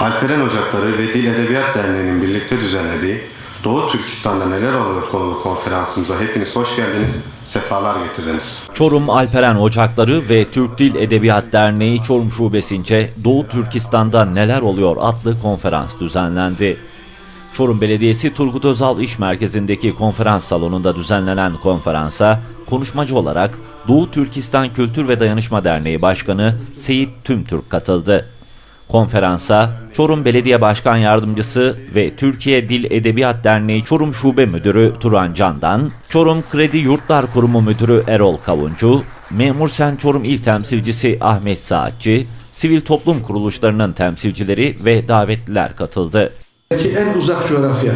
Alperen Ocakları ve Dil Edebiyat Derneği'nin birlikte düzenlediği Doğu Türkistan'da neler oluyor konulu konferansımıza hepiniz hoş geldiniz, sefalar getirdiniz. Çorum Alperen Ocakları ve Türk Dil Edebiyat Derneği Çorum Şubesi'nce Doğu Türkistan'da neler oluyor adlı konferans düzenlendi. Çorum Belediyesi Turgut Özal İş Merkezi'ndeki konferans salonunda düzenlenen konferansa konuşmacı olarak Doğu Türkistan Kültür ve Dayanışma Derneği Başkanı Seyit Tümtürk katıldı. Konferansa Çorum Belediye Başkan Yardımcısı ve Türkiye Dil Edebiyat Derneği Çorum Şube Müdürü Turan Candan, Çorum Kredi Yurtlar Kurumu Müdürü Erol Kavuncu, Memur Sen Çorum İl Temsilcisi Ahmet Saatçi, sivil toplum kuruluşlarının temsilcileri ve davetliler katıldı. En uzak coğrafya,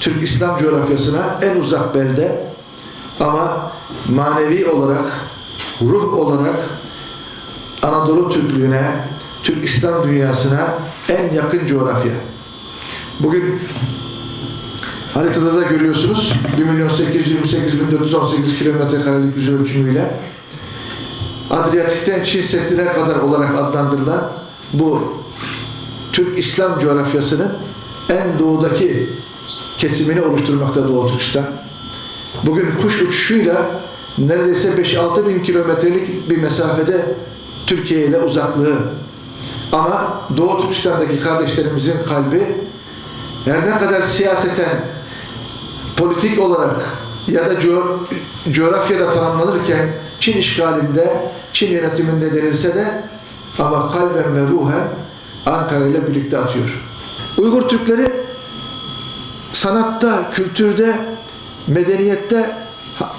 Türk İslam coğrafyasına en uzak belde ama manevi olarak, ruh olarak Anadolu Türklüğüne, Türk İslam dünyasına en yakın coğrafya. Bugün haritada da görüyorsunuz 1 milyon 828 bin 418 kilometre karelik yüz ölçümüyle Adriyatik'ten Çin Seddi'ne kadar olarak adlandırılan bu Türk İslam coğrafyasının en doğudaki kesimini oluşturmakta Doğu Türkistan. Bugün kuş uçuşuyla neredeyse 5-6 bin kilometrelik bir mesafede Türkiye ile uzaklığı. Ama Doğu Türkistan'daki kardeşlerimizin kalbi her ne kadar siyaseten, politik olarak ya da co- coğrafyada tanımlanırken Çin işgalinde, Çin yönetiminde denilse de ama kalben ve ruhen Ankara ile birlikte atıyor. Uygur Türkleri sanatta, kültürde, medeniyette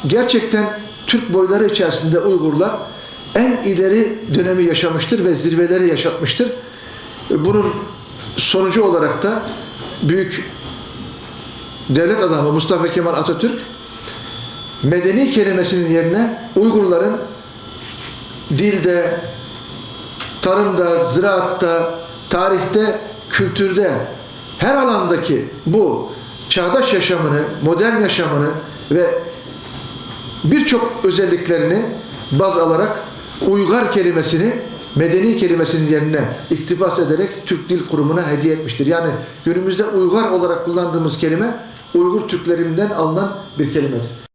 gerçekten Türk boyları içerisinde Uygurlar en ileri dönemi yaşamıştır ve zirveleri yaşatmıştır. Bunun sonucu olarak da büyük devlet adamı Mustafa Kemal Atatürk medeni kelimesinin yerine Uygurların dilde, tarımda, ziraatta, tarihte, kültürde her alandaki bu çağdaş yaşamını, modern yaşamını ve birçok özelliklerini baz alarak uygar kelimesini medeni kelimesinin yerine iktibas ederek Türk Dil Kurumu'na hediye etmiştir. Yani günümüzde uygar olarak kullandığımız kelime Uygur Türklerinden alınan bir kelimedir.